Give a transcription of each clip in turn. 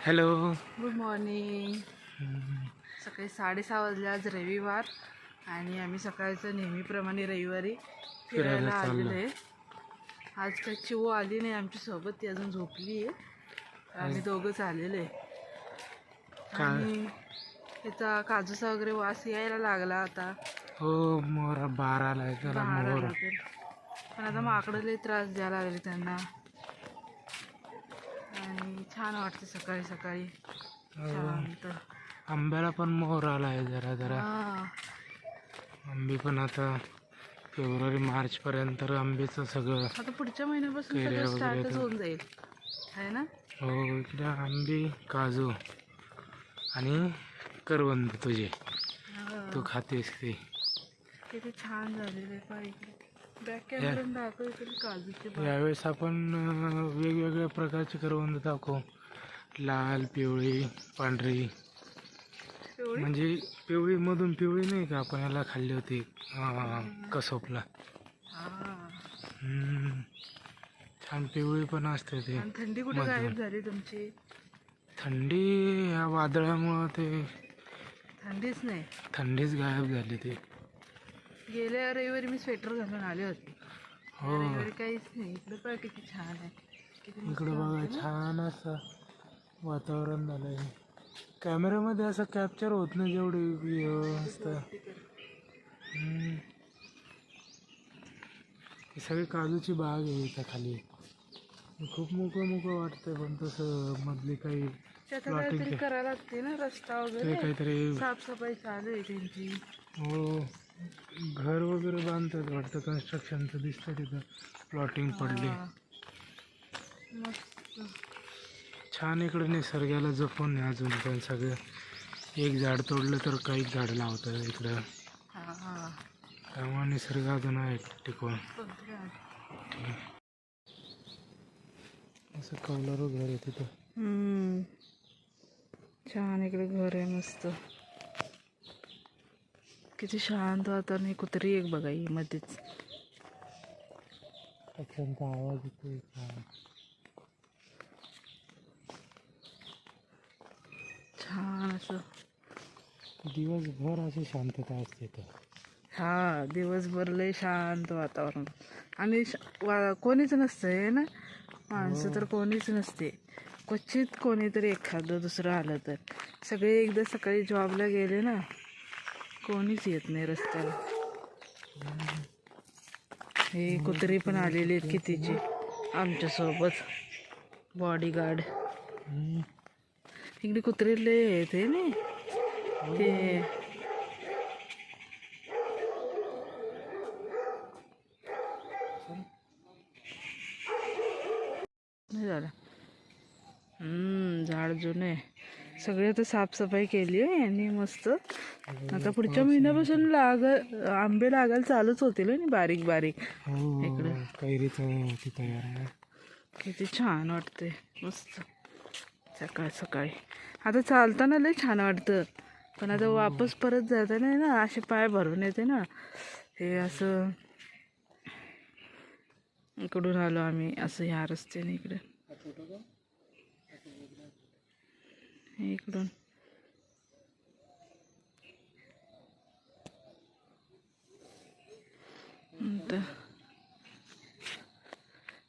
Hello. Good morning. सकाळी साडेसहा वाजले आज रविवार आणि आम्ही सकाळचं नेहमीप्रमाणे रविवारी फिरायला आलेलो. आहे. आज काय चिवू आली नाही आमच्यासोबत ती अजून झोपली आहे. आम्ही दोघंच आलेलो? आणि त्याचा काजूचा वगैरे वास यायला लागला आता. हो मोर बार आलाय त्याला बाहेर मोर आला तर. पण आता माकडं लई त्रास द्यायला लागले त्यांना. आणि छान वाटते सकाळी सकाळी. शांत आंब्याला पण मोर आलाय जरा जरा. हा. आंबे पण आता फेब्रुवारी मार्च पर्यंत आंब्याचं सगळं आता पुढच्या महिन्यापासून कैऱ्या सगळं वगैरे स्टार्टच तर- होऊन जाईल. आहे ना? हो इकडे आंबे काजू आणि करवंद तुझे. हा. तू खातेस ते किती छान झालेले पाहिजे यावेळेस आपण अं, वेगवेगळ्या प्रकारचे करवंद दाखवू लाल पिवळी पांढरी? म्हणजे पिवळी मधून पिवळी नाही का आपण याला खाल्ली होती अं, कसोपला. हम्म. छान पिवळी पण असते ते थंडी कुठे मधून. गायब झाली तुमची थंडी या वादळामुळं ते थंडीच नाही थंडीच गायब झाली ते गेल्या रविवारी मी स्वेटर घालून आले होते. हो. रविवारी काहीच नाही. इकडे पण किती छान आहे. किती इकडं बघा? छान असं वातावरण झालंय. कॅमेऱ्यामध्ये असं कॅप्चर होत नाही जेवढी असतं. हम्म. ही सगळी काजूची बाग आहे इथं खाली. खूप मोकळं मोकळं वाटतंय पण तसं मधली काही आता काहीतरी करायला लागते ना रस्ता ते वगैरे. काहीतरी साफसफाई चालू आहे त्यांची. हो. घर वगैरे बांधतात वाटतं. कन्स्ट्रक्शनचं दिसतं तिथं. प्लॉटिंग पडली. छान इकडे निसर्गाला जपून आहे अजून पण सगळं. एक झाड तोडलं तर काही झाड लावतात इकडं. हा हा. त्यामुळे निसर्ग अजून आहे टिकून? असं कौलारू घर आहे तिथं. छान इकडे घर आहे मस्त. किती शांत वातावरण आहे. कुत्री एक बघा ही मध्येच. पक्ष्यांचा आवाज येतो छान असं. दिवसभर अशी शांतता असते इथं. हा दिवसभर लय शांत वातावरण. आणि श- वा कोणीच नसतंय ना? माणसं तर कोणीच नसते. क्वचित कोणीतरी एखादं दुसरं आलं तर. सगळे एकदा सकाळी जॉबला गेले ना कोणीच येत नाही रस्त्याला. हे कुत्री पण आलेले आहेत कितीची? आमच्यासोबत बॉडीगार्ड हम्म. इकडे कुत्रे लय आहेत हे नाही? ते. नाही झालं. झाड जुने. सगळे आता साफसफाई केली आहे यांनी मस्त. आता पुढच्या महिन्यापासून लाग आंबे लागायला चालूच होतील ना बारीक बारीक. हो इकडं. किती छान वाटते मस्त. सकाळ सकाळी. आता चालताना लय छान वाटतं. पण आता वापस परत जाताना ना असे पाय भरून येते ना. हे असं इकडून आलो आम्ही असं ह्या रस्त्याने इकडे. हे इकडून.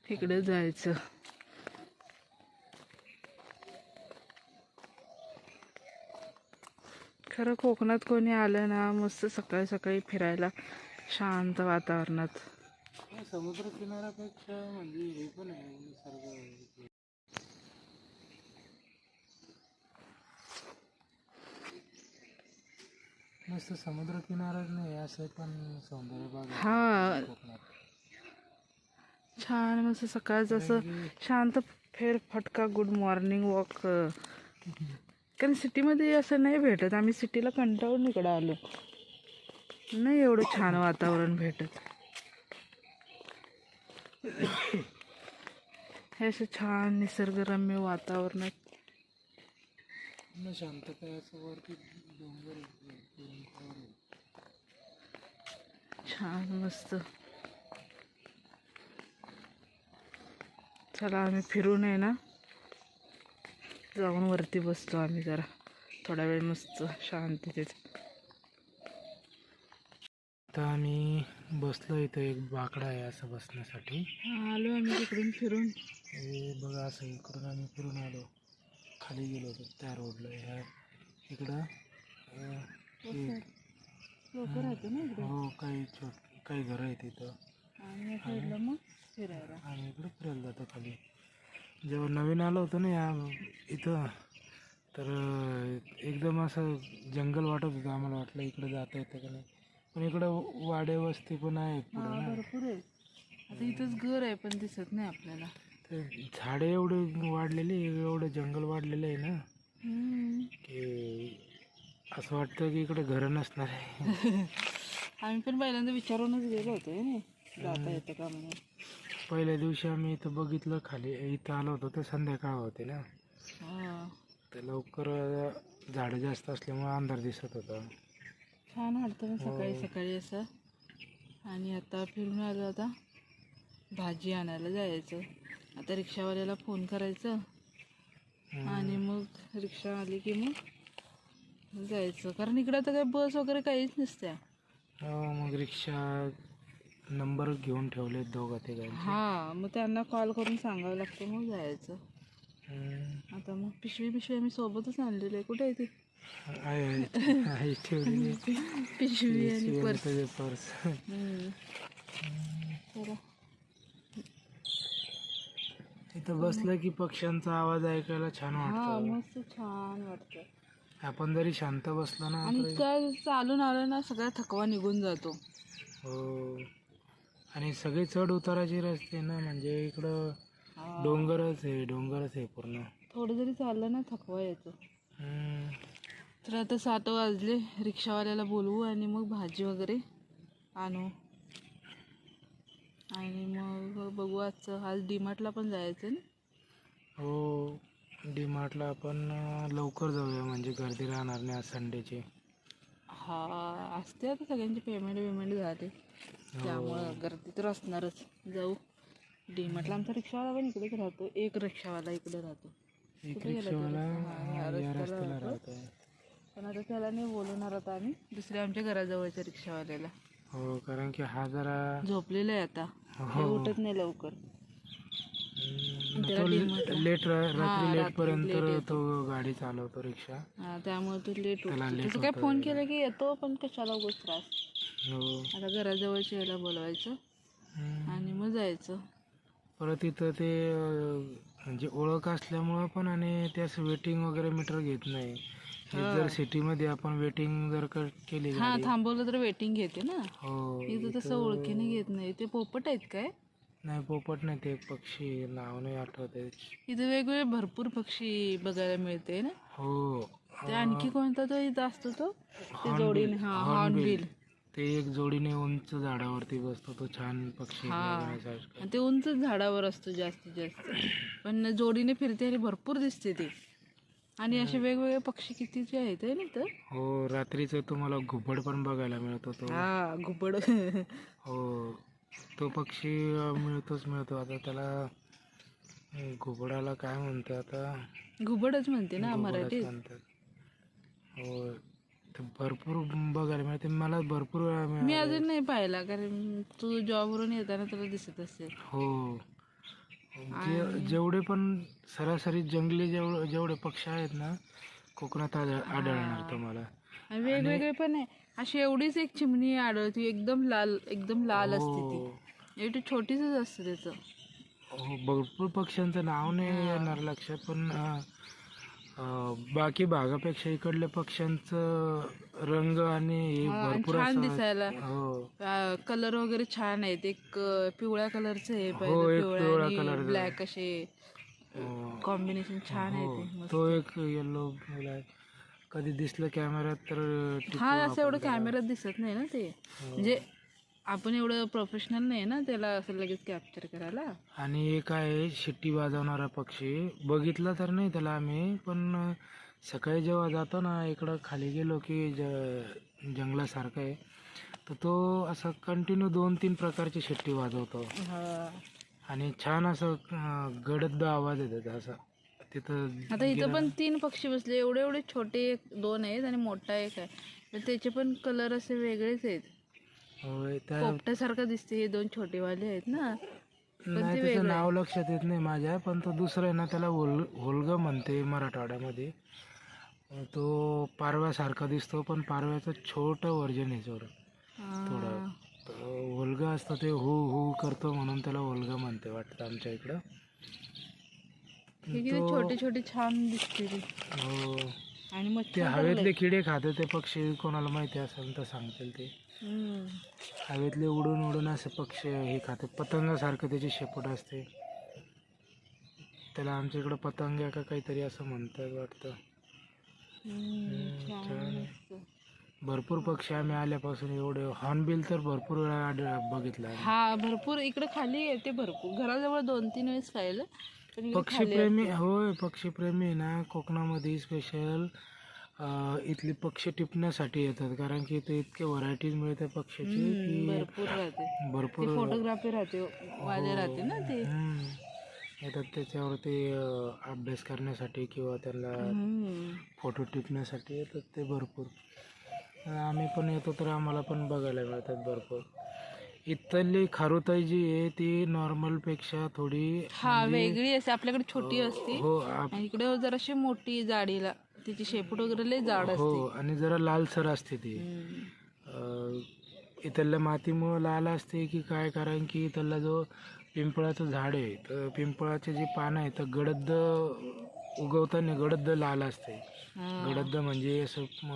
तिकडं जायचं. खरं कोकणात कोणी आलं ना मस्त सकाळी सकाळी फिरायला शांत वातावरणात. समुद्र किनाऱ्यापेक्षा म्हणजे हे पण आहे मस्त समुद्र किनाराच नाही असं पण सौंदर्य हा. छान मस्त सकाळचं असं शांत फेर फटका गुड मॉर्निंग वॉक कारण सिटीमध्ये असं नाही भेटत आम्ही सिटीला कंटाळून इकडं आलो. नाही एवढं छान वातावरण भेटत. हे असं छान निसर्गरम्य वातावरणात. पूर्ण शांतता असं वरती डोंगर. छान मस्त. चला आम्ही फिरून आहे ना? जाऊन वरती बसतो आम्ही जरा. थोडा वेळ मस्त शांततेत. आता आम्ही बसलो इथं एक बाकडा आहे असं बसण्यासाठी. आलो आम्ही तिकडून फिरून. हे बघा असं इकडून आम्ही फिरून आलो. खाली गेलो होतो त्या रोडला ह्या इकडं लोक राहते ना इकडे? हो काही छोट काही घरं आहेत इथं. आणि मग फिरायला. आणि इकडे फिरायला जातो खाली. जेव्हा नवीन आलो होतो ना या इथं तर एकदम असं जंगल वाटत होतं आम्हाला वाटलं इकडे जाता येतं का नाही. पण इकडं वाडे वस्ती पण पुढं हा ना. भरपूर आहे आता इथंच घर आहे पण दिसत नाही आपल्याला. झाडे एवढे वाढलेली एवढं जंगल वाढलेलं आहे ना. की असं वाटतं की इकडे घरं नसणार आहे. आम्ही पण पहिल्यांदा विचारूनच गेलो होतो हे नाही? जाता येतं का म्हणून? पहिल्या दिवशी आम्ही इथं बघितलं खाली इथं आलो होतो तर संध्याकाळ होते ना. हा. तर लवकर झाडं जास्त असल्यामुळे अंधार दिसत होता. छान वाटतं ना सकाळी सकाळी असं. आणि आता फिरून आलो आता भाजी आणायला जायचं. आता रिक्षावाल्याला फोन करायचं. आणि मग रिक्षा आली की मग जायचं. कारण इकडं तर काही बस वगैरे काहीच नसत्या. हो मग रिक्षा नंबर घेऊन ठेवले दोघा तिघांचे हा मग त्यांना कॉल करून सांगावं लागतं मग जायचं. आता मग पिशवी पिशवी आम्ही सोबतच आणलेली आहे. कुठे आहे ती? आहे ठेवलेली. पिशवी आणि पर्स. पर्स. तिथं बसलं की पक्ष्यांचा आवाज ऐकायला छान हा वाटतं. मस्त छान वाटतं. आपण जरी शांत बसलो ना आणि तरी- चालून आलं ना सगळा थकवा निघून जातो. हो. आणि सगळे चढ उताराचे रस्ते ना म्हणजे इकडं हा. डोंगरच आहे डोंगरच आहे पूर्ण. थोडं जरी चाललं ना थकवा येतो. हम्म. तर आता सात वाजले रिक्षावाल्याला बोलवू आणि मग भाजी वगैरे आणू. आणि मग बघू आजचं. आज डीमार्टला पण जायचं ना? हो डी मार्टला आपण लवकर जाऊया. म्हणजे गर्दी राहणार नाही आज संडेची. हा असते आता सगळ्यांचे पेमेंट वेमेंट झाले. त्यामुळं गर्दी तर असणारच. जाऊ. डीमार्टला आमचा रिक्षावाला पण इकडेच राहतो. एक रिक्षावाला इकडे राहतो. एक रिक्षावाला? हा, पण आता त्याला नाही बोलवणार आता आम्ही. दुसऱ्या आमच्या घराजवळच्या रिक्षावाल्याला. हो कारण की हा जरा झोपलेला आहे आता. हे. हो उठत नाही लवकर. हम्म, त्याला तो. लेट रात्री लेट पर्यंत. तो गाडी चालवतो रिक्षा. हा, त्यामुळे तो लेट त्याला उठतो late त्याचं काय फोन. केला की येतो पण कशाला उगाच त्रास? हो. आता घराजवळच्या याला बोलवायचं हम्म. आणि मग जायचं. परत इथं ते अं, म्हणजे ओळख असल्यामुळं पण आणि त्यास वेटिंग वगैरे मीटर घेत नाही. हे. जर सिटीमध्ये आपण वेटिंग जर क- केली हा गाडी थांबवलं तर वेटिंग घेते ना. हो इथं तसं ओळखीने घेत नाही. ते पोपट आहेत काय? नाही पोपट नाही ते पक्षी नाव नाही आठवते इथं वेगवेगळे भरपूर पक्षी बघायला मिळते ना. हो. ते आणखी कोणता तो इथं असतो तो? ते. जोडीने हा हॉर्नबिल ते एक जोडीने उंच झाडावरती बसतो तो छान पक्षी हा. बघण्यासारखा. आणि ते उंच झाडावर असतो जास्तीत जास्त. पण जोडीने फिरते आणि भरपूर दिसते ते. आणि असे वेगवेगळे पक्षी कितीचे आहेत है ना तर हो रात्रीचं तुम्हाला घुबड पण बघायला मिळतो तो हा घुबड. हो तो पक्षी मिळतोच मिळतो. आता त्याला घुबडाला काय म्हणतो आता? घुबडच म्हणते ना मराठीत. म्हणतात. हो ते भरपूर बघायला मिळते. मला भरपूर वेळा मी मिळाले अजून नाही पाहिला कारण तू जॉबवरून येताना तुला दिसत असेल. हो. जे जेवढे पण सरासरी जंगली जेवढे जेवढे पक्षी आहेत ना कोकणात आढळ- आढळणार तुम्हाला. आणि वेगवेगळे पण आहे. अशी एवढीच एक चिमणी आढळती एकदम लाल एकदम लाल असते हो. ती एवढी छोटीच असतं त्याचं. हो भरपूर पक्ष्यांचं नाव नाही येणार लक्षात पण अं, बाकी भागापेक्षा इकडल्या पक्ष्यांचं रंग आणि हे हा, भरपूर छान असं दिसायला हो कलर वगैरे छान आहेत एक अं, पिवळ्या कलरचं हे हो, पाहिजे एक आणि colourचं. ब्लॅक असे हो. कॉम्बिनेशन छान आहे हो, ते मस्त. तो एक येल्लो कधी दिसलं कॅमेऱ्यात तर टिपू हा असं आपण एवढं त्याला. कॅमेऱ्यात दिसत नाही ना ते म्हणजे आपण एवढं प्रोफेशनल नाही ना त्याला असं लगेच कॅप्चर करायला? आणि एक आहे शिट्टी वाजवणारा पक्षी. बघितला तर नाही त्याला आम्ही पण सकाळी जेव्हा जातो ना इकडं खाली गेलो की ज जंगलासारखं आहे तर तो असं कंटिन्यू दोन तीन प्रकारची शिट्टी वाजवतो. आणि छान असं गडद आवाज येतो त्याचा. तिथं आता इथं पण तीन पक्षी बसले. एवढे एवढे छोटे एक दोन आहेत आणि मोठा एक आहे. तर त्याचे पण कलर असे वेगळेच आहेत. त्या पोपट्यासारखं दिसते हे दोन छोटेवाले आहेत ना. नाही त्याचं नाव लक्षात येत नाही माझ्या पण तो दुसरा आहे ना त्याला होल होलगा म्हणते मराठवाड्यामध्ये. अं, तो पारव्यासारखा दिसतो पण पारव्याचं छोटं व्हर्जन आहे थोडं हा. थोडं तर होलगा असतं ते हु हु करतो म्हणून त्याला होलगा म्हणते वाटतं आमच्या इकडं. हे किती छोटे छोटे छान दिसते ते. हो. आणि ते हवेतले किडे खाते ते पक्षी कोणाला माहिती असेल तर सांगतील ते. हवेतले उडून उडून असे पक्षी हे खाते पतंगासारखं त्याची शेपूट असते. त्याला आमच्या इकडं पतंग का काहीतरी असं म्हणतात वाटतं. छान. भरपूर पक्षी आम्ही आल्यापासून एवढे हॉर्नबिल तर भरपूर वेळा आढळ- बघितला आम्ही. हा भरपूर इकडे खाली येते भरपूर. घराजवळ दोन तीन वेळेस पाहिलं पण इकडे खाली पक्षीप्रेमी होय पक्षीप्रेमी आहे ना. कोकणामध्ये स्पेशल इथली पक्षी टिपण्यासाठी येतात. कारण की ते इतके व्हरायटीज मिळते पक्षीची की भरपूर राहते. भरपूर फोटोग्राफी राहते वाले राहते ना ते. येतात त्याच्यावर ते अं, अभ्यास करण्यासाठी किंवा हम्म. फोटो टिपण्यासाठी येतात ते भरपूर. आम्ही पण येतो तर आम्हाला पण बघायला मिळतात भरपूर. इथली खारुताई जी आहे ती नॉर्मलपेक्षा थोडी हा वेगळी असते आपल्याकडे छोटी असते. हो इकडे जराशी मोठी जाडीला. तिची शेपूट वगैरे लय जाड हो असते. आणि जरा लालसर असते ती. हम्म. अं, इथल्या मातीमुळं लाल असते की काय? कारण की इथला जो पिंपळाचं झाड आहे तर पिंपळाचे जे पानं आहे तर गडद उगवताना गडद लाल असते. हा. गडद म्हणजे असं म,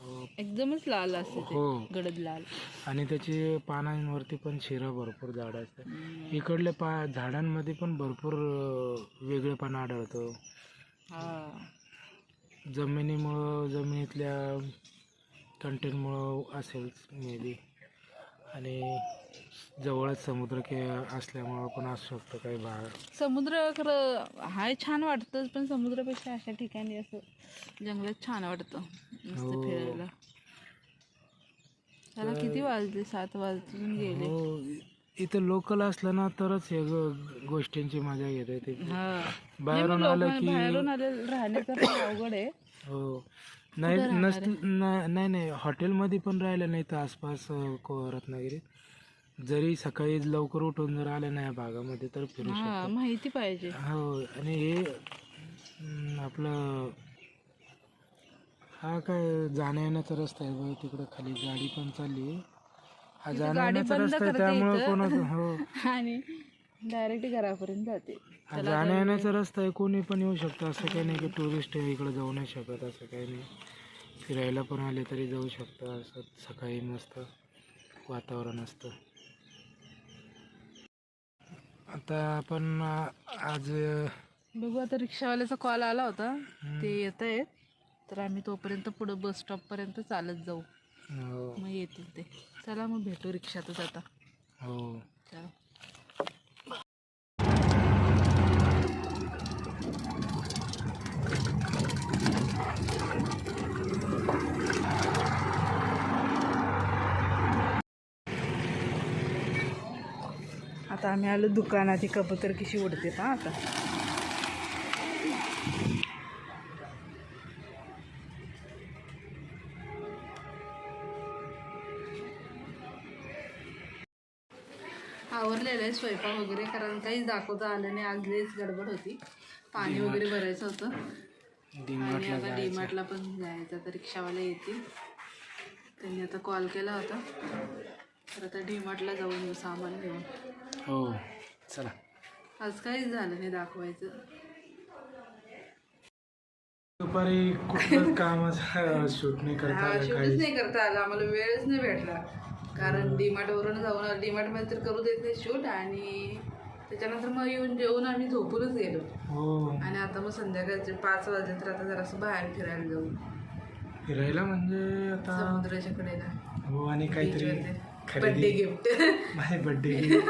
अं, एकदमच लाल असते ते हो. गडद लाल. आणि त्याचे पानांवरती पण शिरा भरपूर झाड असतात इकडल्या पा झाडांमध्ये पण भरपूर अं, वेगळेपणा आढळतो. जमिनीमुळं जमिनीतल्या कंटेंटमुळं असेल मे बी आणि जवळच समुद्र के असल्यामुळं पण असू शकतो काही भाग. समुद्र खरं हाय छान वाटतं पण समुद्रापेक्षा अशा ठिकाणी असं जंगलात छान वाटतं मस्त हो. फिरायला. त्याला किती वाजले? सात वाजून गेले. हो. इथं लोकल असलं ना तरच हे गो- गोष्टींची मजा घेता येते हा. बाहेरून आलं की बाहेरून आले राहण्याचं पण अवघड आहे. हो. नाही नस नाही नाही हॉटेलमध्ये पण राहिलं नाही तर आसपास अं, को- रत्नागिरीत जरी सकाळी लवकर उठून जर आले नाही या भागामध्ये तर फिरू हा माहिती पाहिजे. हो आणि हे आपलं हा काय जाण्या येण्याचा रस्ता आहे बघ तिकडं खाली गाडी पण चालली आहे. जाण्या येण्याचा रस्ता आहे त्यामुळे कोणाचं हो. आणि डायरेक्ट घरापर्यंत जाते. हा जाण्या येण्याचा रस्ता आहे कोणी पण येऊ शकतं. असं काही नाही की टुरिस्ट इकडे जाऊ नाही शकत असं काही नाही. फिरायला पण आले तरी जाऊ शकतं असं सकाळी मस्त वातावरण असतं. आता आपण आज बघू आता रिक्षावाल्याचा कॉल आला होता. ते येत आहेत तर आम्ही तोपर्यंत पुढं बस स्टॉपपर्यंत चालत जाऊ. हो. मग येतील ते. चला मग भेटू रिक्षातच आता. हो. चला. आता आम्ही आलो दुकानात ही कबूतर कशी उडते पहा आता. आहे स्वयंपाक वगैरे कारण काहीच दाखवता आलं नाही. आज लईच गडबड होती. पाणी वगैरे भरायचं होतं. आणि आता डीमार्टला पण जायचं. तर रिक्षावाले येतील. त्यांनी आता कॉल केला होता. तर आता डीमार्टला जाऊन येऊ सामान घेऊन. हो चला. आज काहीच झालं नाही दाखवायचं. दुपारी कुठलं कामाचं शूट नाही करता हा आलं शूटच काही नाही करता आला. आम्हाला वेळच नाही भेटला. कारण डीमार्ट वरून जाऊन डीमार्टमध्ये तर करू देत नाही शूट आणि त्याच्यानंतर मग येऊन जेवून आम्ही झोपूनच गेलो. हो. आणि आता मग संध्याकाळचे पाच वाजले तर आता जरासं बाहेर फिरायला जाऊ. फिरायला म्हणजे आता समुद्राच्या कडेला हो आणि काहीतरी बर्थडे खरेदी. गिफ्ट माझे बड्डे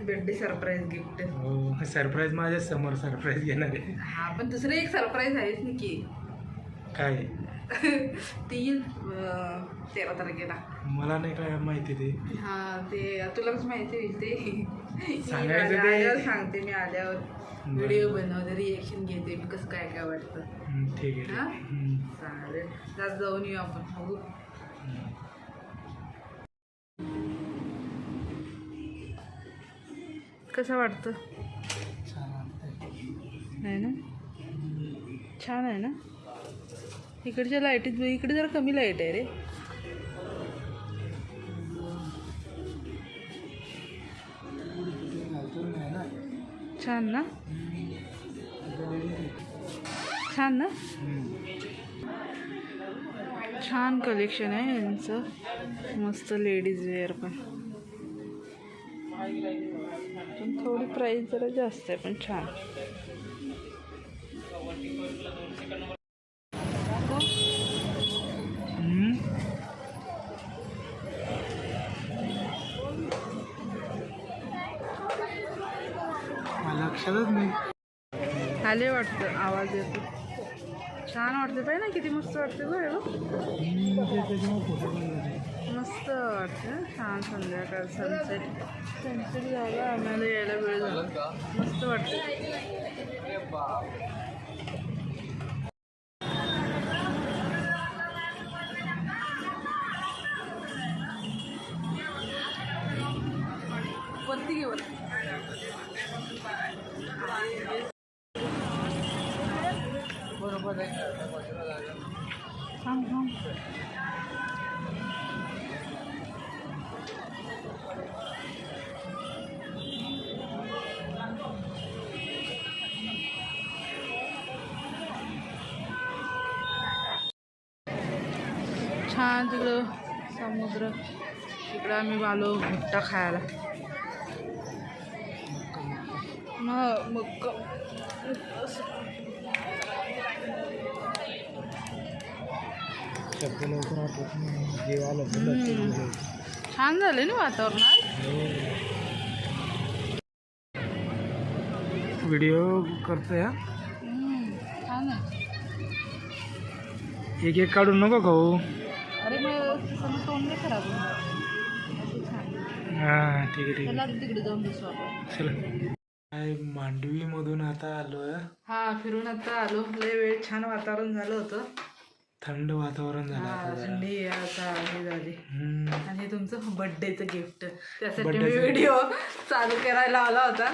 बर्थडे सरप्राईज गिफ्ट हो सरप्राईज माझ्यासमोर सरप्राईज घेणार आहे. हा पण दुसरं एक सरप्राईज आहेच ना की. काय? ते येईल अं, तेरा तारखेला मला नाही काय माहिती ते. हा ते तुला कसं माहिती होईल ते? सांगायचं ते- आल्यावर सांगते मी आल्यावर व्हिडिओ बनवते रिएक्शन घेते मी कसं काय काय वाटतं. हम्म, ठीक आहे हा? हम्म. चालेल. जात जाऊन येऊ आपण बघू. कसं वाटतं? छान वाटतंय. आहे ना? छान आहे ना? इकडच्या लाईटीत इकडे जरा कमी लाइट आहे रे. छान ना? छान ना? छान कलेक्शन आहे यांचं. मस्त लेडीज वेअर पण. पण थोडी प्राईस जरा जास्त आहे पण छान. लक्षातच नाही. आले वाटतं आवाज येतो. छान वाटते पाहिजे ना किती मस्त वाटते घेतले. मस्त वाटतं छान संध्याकाळ सनसेट सनसेट झाला आम्हाला यायला वेळ झाला. मस्त वाटतं. थांब थांब छान तिकडं समुद्र. तिकडं आम्ही आलो भुट्टा खायला. मग मग शब्द लवकर आठवत नाही. आलं. छान झालं ना वातावरण आज व्हिडिओ करतोय हा. हम्म, छान आहे. एक एक काढून नको खाऊ. अरे मग सगळं तोंड नाही खराब होणार. असं छान हा ठीक आहे ठीक चला आता तिकडे जाऊन बसू आपण. आहे चला. काय मांडवी मधून आता आलोय. हा फिरून आता आलो. लय वेळ छान वातावरण झालं होतं. थंड वातावरण झालं हा. थंडी आता हे झाली. आणि तुमचं बर्थडेचं गिफ्ट त्यासाठी मी Birthday चं व्हिडिओ चालू करायला आला होता.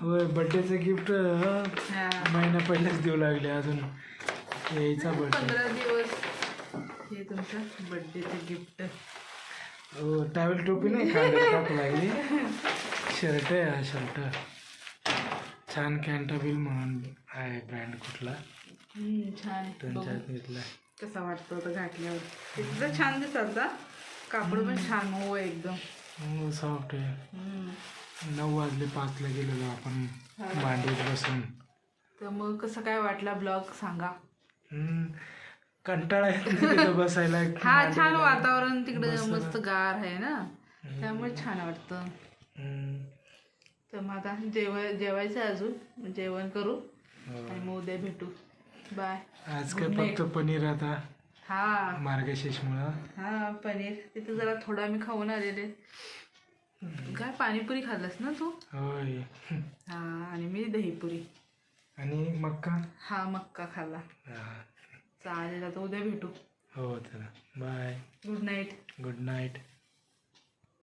होय बड्डेचं गिफ्ट हा. महिना पहिलेच देऊ लागले अजून. यायचा बर्थडे पंधरा दिवस हे तुमचं बर्थडेचं गिफ्ट हो टावेल टोपी नाही खांद्यात टाकू लागली शर्ट आहे हा शर्ट छान कॅन्टाबिल म्हणून आहे ब्रँड कुठला? छान आहे. बघू. कसा वाटतो होता घातल्यावर? एकदम छान दिसायचा कापड पण छान आहे एकदम. सॉफ्ट आहे. हम्म. नऊ वाजले पाचला गेलेलो आपण मांडीत बसून. तर मग कसं काय वाटला ब्लॉग सांगा. हम्म. कंटाळा येत नाही तिथं बसायला. हा छान वातावरण तिकडे मस्त गार आहे ना. त्यामुळे छान वाटतं. हम्म. तर मग आता जेवाय जेवायचं आहे अजून. जेवण करू हो. आणि मग उद्या भेटू. बाय. आज काय फक्त पनीर आता? हा. मार्गशीर्षमुळं. हा पनीर. तिथे जरा थोडं आम्ही खाऊन आलेले. काय पाणीपुरी खाल्लंस ना तू? होय. हा आणि मी दहीपुरी. आणि मक्का? हा मक्का खाल्ला. हा. चालेल आता उद्या भेटू. हो चला. Bye. Good night good night